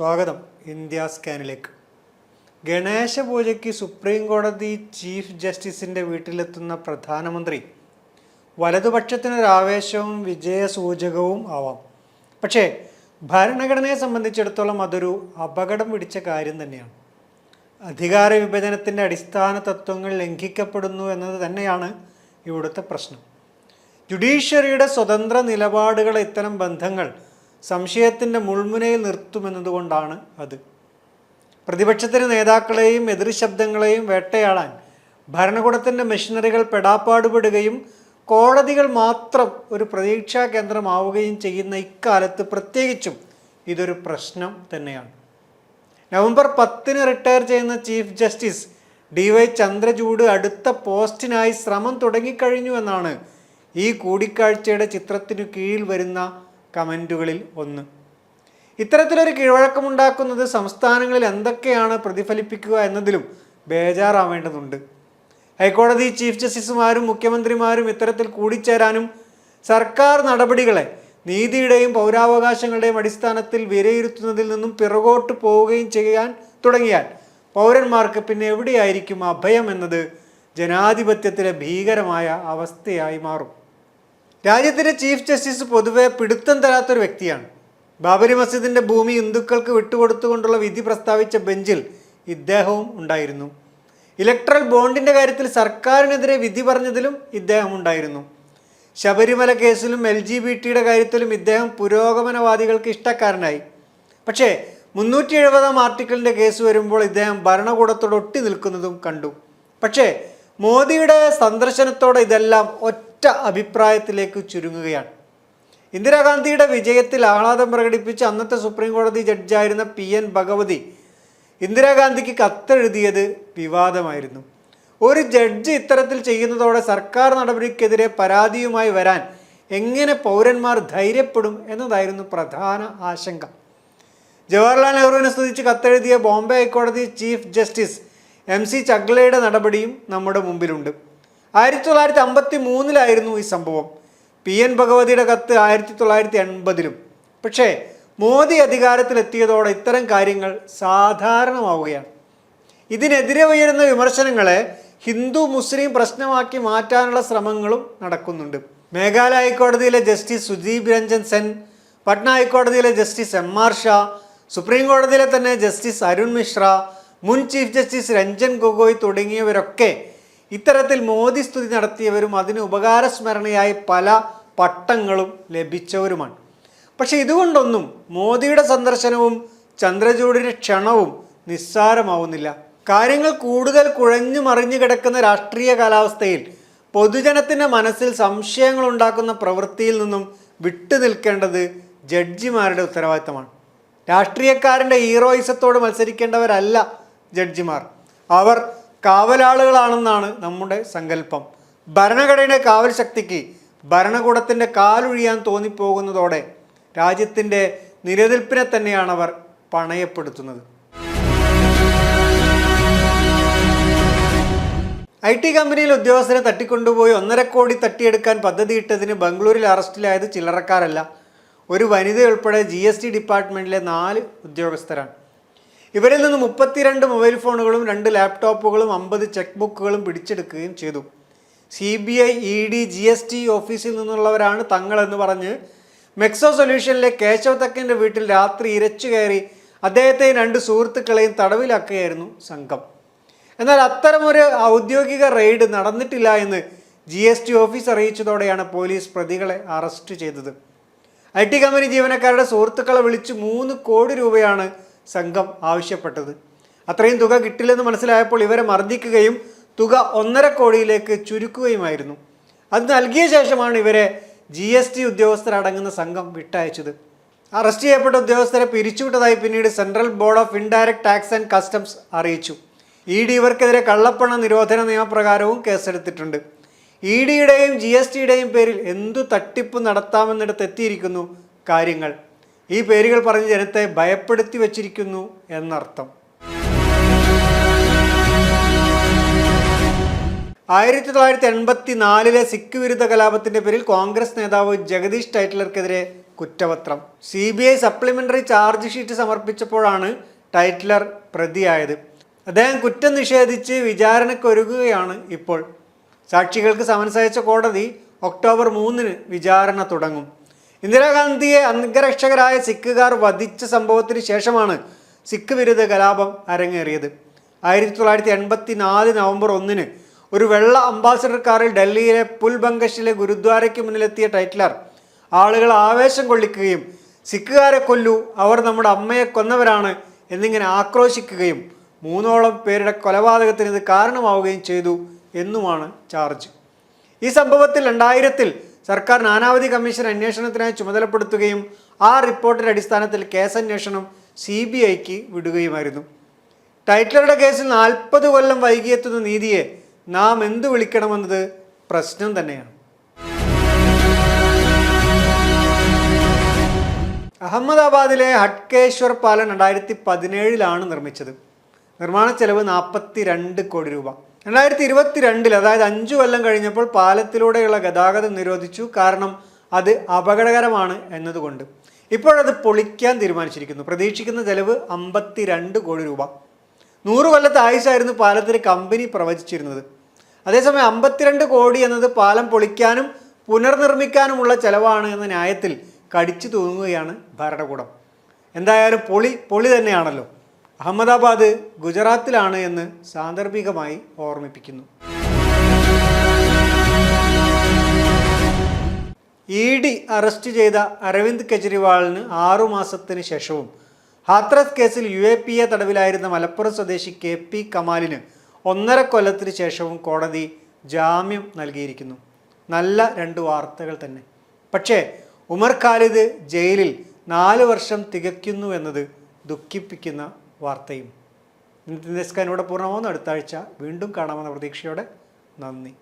സ്വാഗതം ഇന്ത്യ സ്കാനിലേക്ക്. ഗണേശ പൂജയ്ക്ക് സുപ്രീം കോടതി ചീഫ് ജസ്റ്റിസിന്റെ വീട്ടിലെത്തുന്ന പ്രധാനമന്ത്രി വലതുപക്ഷത്തിനൊരാവേശവും വിജയസൂചകവും ആവാം. പക്ഷേ ഭരണഘടനയെ സംബന്ധിച്ചിടത്തോളം അതൊരു അപകടം പിടിച്ച കാര്യം തന്നെയാണ്. അധികാര വിഭജനത്തിന്റെ അടിസ്ഥാന തത്വങ്ങൾ ലംഘിക്കപ്പെടുന്നു എന്നത് തന്നെയാണ് ഇവിടുത്തെ പ്രശ്നം. ജുഡീഷ്യറിയുടെ സ്വതന്ത്ര നിലപാടുകളെ ഇത്തരം ബന്ധങ്ങൾ സംശയത്തിന്റെ മുൾമുനയിൽ നിർത്തുമെന്നതുകൊണ്ടാണ് അത്. പ്രതിപക്ഷത്തിന് നേതാക്കളെയും എതിർ ശബ്ദങ്ങളെയും വേട്ടയാടാൻ ഭരണകൂടത്തിന്റെ മെഷീനറികൾ പെടാപ്പാടുപെടുകയും കോടതികൾ മാത്രം ഒരു പ്രതീക്ഷാ കേന്ദ്രമാവുകയും ചെയ്യുന്ന ഇക്കാലത്ത് പ്രത്യേകിച്ചും ഇതൊരു പ്രശ്നം തന്നെയാണ്. നവംബർ പത്തിന് റിട്ടയർ ചെയ്യുന്ന chief justice D Y Chandrachud അടുത്ത പോസ്റ്റിനായി ശ്രമം തുടങ്ങിക്കഴിഞ്ഞു എന്നാണ് ഈ കൂടിക്കാഴ്ചയുടെ ചിത്രത്തിനു കീഴിൽ വരുന്ന കമന്റുകളിൽ ഒന്ന്. ഇത്തരത്തിലൊരു കീഴ്വഴക്കമുണ്ടാക്കുന്നത് സംസ്ഥാനങ്ങളിൽ എന്തൊക്കെയാണ് പ്രതിഫലിപ്പിക്കുക എന്നതിലും ബേജാറാവേണ്ടതുണ്ട്. ഹൈക്കോടതി ചീഫ് ജസ്റ്റിസുമാരും മുഖ്യമന്ത്രിമാരും ഇത്തരത്തിൽ കൂടിച്ചേരാനും സർക്കാർ നടപടികളെ നീതിയുടെയും പൗരാവകാശങ്ങളുടെയും അടിസ്ഥാനത്തിൽ വിലയിരുത്തുന്നതിൽ നിന്നും പിറകോട്ട് പോവുകയും ചെയ്യാൻ തുടങ്ങിയാൽ പൗരന്മാർക്ക് പിന്നെ എവിടെയായിരിക്കും അഭയം എന്നത് ജനാധിപത്യത്തിലെ ഭീകരമായ അവസ്ഥയായി മാറും. രാജ്യത്തിന്റെ ചീഫ് ജസ്റ്റിസ് പൊതുവെ പിടുത്തം തരാത്തൊരു വ്യക്തിയാണ്. ബാബരി മസ്ജിദിന്റെ ഭൂമി ഹിന്ദുക്കൾക്ക് വിട്ടുകൊടുത്തുകൊണ്ടുള്ള വിധി പ്രസ്താവിച്ച ബെഞ്ചിൽ ഇദ്ദേഹവും ഉണ്ടായിരുന്നു. ഇലക്ട്രൽ ബോണ്ടിന്റെ കാര്യത്തിൽ സർക്കാരിനെതിരെ വിധി പറഞ്ഞതിലും ഇദ്ദേഹം ഉണ്ടായിരുന്നു. ശബരിമല കേസിലും എൽ ജി ബി ടിയുടെ കാര്യത്തിലും ഇദ്ദേഹം പുരോഗമനവാദികൾക്ക് ഇഷ്ടക്കാരനായി. പക്ഷേ മുന്നൂറ്റി എഴുപതാം ആർട്ടിക്കിളിന്റെ കേസ് വരുമ്പോൾ ഇദ്ദേഹം ഭരണകൂടത്തോട് ഒട്ടി നിൽക്കുന്നതും കണ്ടു. പക്ഷേ മോദിയുടെ സന്ദർശനത്തോടെ ഇതെല്ലാം ഒറ്റ അഭിപ്രായത്തിലേക്ക് ചുരുങ്ങുകയാണ്. ഇന്ദിരാഗാന്ധിയുടെ വിജയത്തിൽ ആഹ്ലാദം പ്രകടിപ്പിച്ച് അന്നത്തെ സുപ്രീം കോടതി ജഡ്ജായിരുന്ന പി എൻ ഭഗവതി ഇന്ദിരാഗാന്ധിക്ക് കത്തെഴുതിയത് വിവാദമായിരുന്നു. ഒരു ജഡ്ജ് ഇത്തരത്തിൽ ചെയ്യുന്നതോടെ സർക്കാർ നടപടിക്കെതിരെ പരാതിയുമായി വരാൻ എങ്ങനെ പൗരന്മാർ ധൈര്യപ്പെടും എന്നതായിരുന്നു പ്രധാന ആശങ്ക. ജവഹർലാൽ നെഹ്റുവിനെ സ്തുതിച്ച് കത്തെഴുതിയ ബോംബെ ഹൈക്കോടതി ചീഫ് ജസ്റ്റിസ് എം സി ചഗ്ലയുടെ നടപടിയും നമ്മുടെ മുമ്പിലുണ്ട്. ആയിരത്തി തൊള്ളായിരത്തി അമ്പത്തി മൂന്നിലായിരുന്നു ഈ സംഭവം. പി എൻ ഭഗവതിയുടെ കത്ത് ആയിരത്തി തൊള്ളായിരത്തി എൺപതിലും പക്ഷേ മോദി അധികാരത്തിലെത്തിയതോടെ ഇത്തരം കാര്യങ്ങൾ സാധാരണമാവുകയാണ്. ഇതിനെതിരെ ഉയരുന്ന വിമർശനങ്ങളെ ഹിന്ദു മുസ്ലിം പ്രശ്നമാക്കി മാറ്റാനുള്ള ശ്രമങ്ങളും നടക്കുന്നുണ്ട്. മേഘാലയ ഹൈക്കോടതിയിലെ ജസ്റ്റിസ് സുദീപ് രഞ്ജൻ സെൻ പട്ന ഹൈക്കോടതിയിലെ justice M R Shah supreme കോടതിയിലെ തന്നെ ജസ്റ്റിസ് അരുൺ മിശ്ര മുൻ ചീഫ് ജസ്റ്റിസ് രഞ്ജൻ ഗൊഗോയ് തുടങ്ങിയവരൊക്കെ ഇത്തരത്തിൽ മോദി സ്തുതി നടത്തിയവരും അതിന് ഉപകാരസ്മരണയായി പല പട്ടങ്ങളും ലഭിച്ചവരുമാണ്. പക്ഷെ ഇതുകൊണ്ടൊന്നും മോദിയുടെ സന്ദർശനവും ചന്ദ്രചൂഡിന്റെ ക്ഷണവും നിസ്സാരമാവുന്നില്ല. കാര്യങ്ങൾ കൂടുതൽ കുഴഞ്ഞു മറിഞ്ഞു കിടക്കുന്ന രാഷ്ട്രീയ കാലാവസ്ഥയിൽ പൊതുജനത്തിന്റെ മനസ്സിൽ സംശയങ്ങൾ ഉണ്ടാക്കുന്ന പ്രവൃത്തിയിൽ നിന്നും വിട്ടു നിൽക്കേണ്ടത് ജഡ്ജിമാരുടെ ഉത്തരവാദിത്തമാണ്. രാഷ്ട്രീയക്കാരന്റെ ഹീറോയിസത്തോട് മത്സരിക്കേണ്ടവരല്ല ജഡ്ജിമാർ. അവർ കാവലാളുകളാണെന്നാണ് നമ്മുടെ സങ്കല്പം. ഭരണഘടനയുടെ കാവൽ ശക്തിക്ക് ഭരണകൂടത്തിന്റെ കാലൊഴിയാൻ തോന്നിപ്പോകുന്നതോടെ രാജ്യത്തിന്റെ നിലനിൽപ്പിനെ തന്നെയാണ് അവർ പണയപ്പെടുത്തുന്നത്. ഐ ടി കമ്പനിയിൽ ഉദ്യോഗസ്ഥരെ തട്ടിക്കൊണ്ടുപോയി ഒന്നര കോടി തട്ടിയെടുക്കാൻ പദ്ധതിയിട്ടതിന് ബംഗളൂരിൽ അറസ്റ്റിലായത് ചില്ലറക്കാരല്ല. ഒരു വനിതയുൾപ്പെടെ ജി എസ് ടി ഡിപ്പാർട്ട്മെന്റിലെ നാല് ഉദ്യോഗസ്ഥരാണ്. ഇവരിൽ നിന്ന് മുപ്പത്തിരണ്ട് മൊബൈൽ ഫോണുകളും രണ്ട് ലാപ്ടോപ്പുകളും അമ്പത് ചെക്ക് ബുക്കുകളും പിടിച്ചെടുക്കുകയും ചെയ്തു. C B I E D G S T ഓഫീസിൽ നിന്നുള്ളവരാണ് തങ്ങളെന്ന് പറഞ്ഞ് മെക്സോ സൊല്യൂഷനിലെ കേശവ് തക്കന്റെ വീട്ടിൽ രാത്രി ഇരച്ചു കയറി അദ്ദേഹത്തെയും രണ്ട് സുഹൃത്തുക്കളെയും തടവിലാക്കുകയായിരുന്നു സംഘം. എന്നാൽ അത്തരമൊരു ഔദ്യോഗിക റെയ്ഡ് നടന്നിട്ടില്ല എന്ന് ജി എസ് ടി ഓഫീസ് അറിയിച്ചതോടെയാണ് പോലീസ് പ്രതികളെ അറസ്റ്റ് ചെയ്തത്. ഐ ടി കമ്പനി ജീവനക്കാരുടെ സുഹൃത്തുക്കളെ വിളിച്ച് മൂന്ന് കോടി രൂപയാണ് സംഘം ആവശ്യപ്പെട്ടത്. അത്രയും തുക കിട്ടില്ലെന്ന് മനസ്സിലായപ്പോൾ ഇവരെ മർദ്ദിക്കുകയും തുക ഒന്നര കോടിയിലേക്ക് ചുരുക്കുകയുമായിരുന്നു. അത് നൽകിയ ശേഷമാണ് ഇവരെ ജി എസ് ടി ഉദ്യോഗസ്ഥരടങ്ങുന്ന സംഘം വിട്ടയച്ചത്. അറസ്റ്റ് ചെയ്യപ്പെട്ട ഉദ്യോഗസ്ഥരെ പിരിച്ചുവിട്ടതായി പിന്നീട് central board of indirect tax and customs അറിയിച്ചു. ഇ ഡി ഇവർക്കെതിരെ കള്ളപ്പണ നിരോധന നിയമപ്രകാരവും കേസെടുത്തിട്ടുണ്ട്. ഇ ഡിയുടെയും ജി എസ് ടിയുടെയും പേരിൽ എന്തു തട്ടിപ്പ് നടത്താമെന്നിടത്തെത്തിയിരിക്കുന്നു കാര്യങ്ങൾ. ഈ പേരുകൾ പറഞ്ഞ് ജനത്തെ ഭയപ്പെടുത്തി വച്ചിരിക്കുന്നു എന്നർത്ഥം. ആയിരത്തി തൊള്ളായിരത്തി എൺപത്തി നാലിലെ സിഖ് വിരുദ്ധ കലാപത്തിന്റെ പേരിൽ കോൺഗ്രസ് നേതാവ് ജഗദീഷ് ടൈറ്റ്ലർക്കെതിരെ കുറ്റപത്രം. C B I supplementary charge sheet സമർപ്പിച്ചപ്പോഴാണ് Tytler പ്രതിയായത്. അദ്ദേഹം കുറ്റം നിഷേധിച്ച് വിചാരണയ്ക്കൊരുങ്ങുകയാണ് ഇപ്പോൾ. സാക്ഷികൾക്ക് സമൻസ് അയച്ച കോടതി ഒക്ടോബർ മൂന്നിന് വിചാരണ തുടങ്ങും. ഇന്ദിരാഗാന്ധിയെ അംഗരക്ഷകരായ സിഖുകാർ വധിച്ച സംഭവത്തിന് ശേഷമാണ് സിഖ് വിരുദ്ധ കലാപം അരങ്ങേറിയത്. ആയിരത്തി തൊള്ളായിരത്തി എൺപത്തി നാല് നവംബർ ഒന്നിന് ഒരു വെള്ള അംബാസഡർ കാറിൽ ഡൽഹിയിലെ പുൽബങ്കഷിലെ ഗുരുദ്വാരയ്ക്ക് മുന്നിലെത്തിയ ടൈറ്റ്ലർ ആളുകൾ ആവേശം കൊള്ളിക്കുകയും സിഖുകാരെ കൊല്ലു അവർ നമ്മുടെ അമ്മയെ കൊന്നവരാണ് എന്നിങ്ങനെ ആക്രോശിക്കുകയും മൂന്നോളം പേരുടെ കൊലപാതകത്തിന് ഇത് കാരണമാവുകയും ചെയ്തു എന്നുമാണ് ചാർജ്. ഈ സംഭവത്തിൽ രണ്ടായിരത്തിൽ സർക്കാർ നാനാവധി കമ്മീഷൻ അന്വേഷണത്തിനായി ചുമതലപ്പെടുത്തുകയും ആ റിപ്പോർട്ടിന്റെ അടിസ്ഥാനത്തിൽ കേസന്വേഷണം സി ബി ഐക്ക് വിടുകയുമായിരുന്നു. ടൈറ്റ്ലറുടെ കേസിൽ നാൽപ്പത് കൊല്ലം വൈകിയെത്തുന്ന നീതിയെ നാം എന്തു വിളിക്കണമെന്നത് പ്രശ്നം തന്നെയാണ്. അഹമ്മദാബാദിലെ ഹട്കേശ്വർ പാലം രണ്ടായിരത്തി പതിനേഴിലാണ് നിർമ്മിച്ചത്. നിർമ്മാണ ചെലവ് നാൽപ്പത്തി രണ്ട് കോടി രൂപ. രണ്ടായിരത്തി ഇരുപത്തിരണ്ടിൽ അതായത് അഞ്ചു കൊല്ലം കഴിഞ്ഞപ്പോൾ പാലത്തിലൂടെയുള്ള ഗതാഗതം നിരോധിച്ചു. കാരണം അത് അപകടകരമാണ് എന്നതുകൊണ്ട്. ഇപ്പോഴത് പൊളിക്കാൻ തീരുമാനിച്ചിരിക്കുന്നു. പ്രതീക്ഷിക്കുന്ന ചെലവ് അമ്പത്തിരണ്ട് കോടി രൂപ. നൂറ് കൊല്ലത്തെ ആയുസായിരുന്നു പാലത്തിന് കമ്പനി പ്രവചിച്ചിരുന്നത്. അതേസമയം അമ്പത്തിരണ്ട് കോടി എന്നത് പാലം പൊളിക്കാനും പുനർനിർമ്മിക്കാനുമുള്ള ചെലവാണ് എന്ന ന്യായത്തിൽ കടിച്ചു തൂങ്ങുകയാണ് ഭരണകൂടം. എന്തായാലും പൊളി പൊളി തന്നെയാണല്ലോ. അഹമ്മദാബാദ് ഗുജറാത്തിലാണ് എന്ന് സാന്ദർഭികമായി ഓർമ്മിപ്പിക്കുന്നു. ഇ ഡി അറസ്റ്റ് ചെയ്ത അരവിന്ദ് കെജ്രിവാളിന് ആറുമാസത്തിന് ശേഷവും ഹാത്രസ് കേസിൽ യു എ പി എ തടവിലായിരുന്ന മലപ്പുറം സ്വദേശി കെ പി കമാലിന് ഒന്നര കൊല്ലത്തിന് ശേഷവും കോടതി ജാമ്യം നൽകിയിരിക്കുന്നു. നല്ല രണ്ട് വാർത്തകൾ തന്നെ. പക്ഷേ ഉമർ ഖാലിദ് ജയിലിൽ നാല് വർഷം തികയ്ക്കുന്നു എന്നത് ദുഃഖിപ്പിക്കുന്ന വാർത്തയും. ഇന്നത്തെ ഡെസ്ക് ഇവിടെ പൂർണമാകുന്നു അടുത്ത ആഴ്ച വീണ്ടും കാണാമെന്ന പ്രതീക്ഷയോടെ നന്ദി.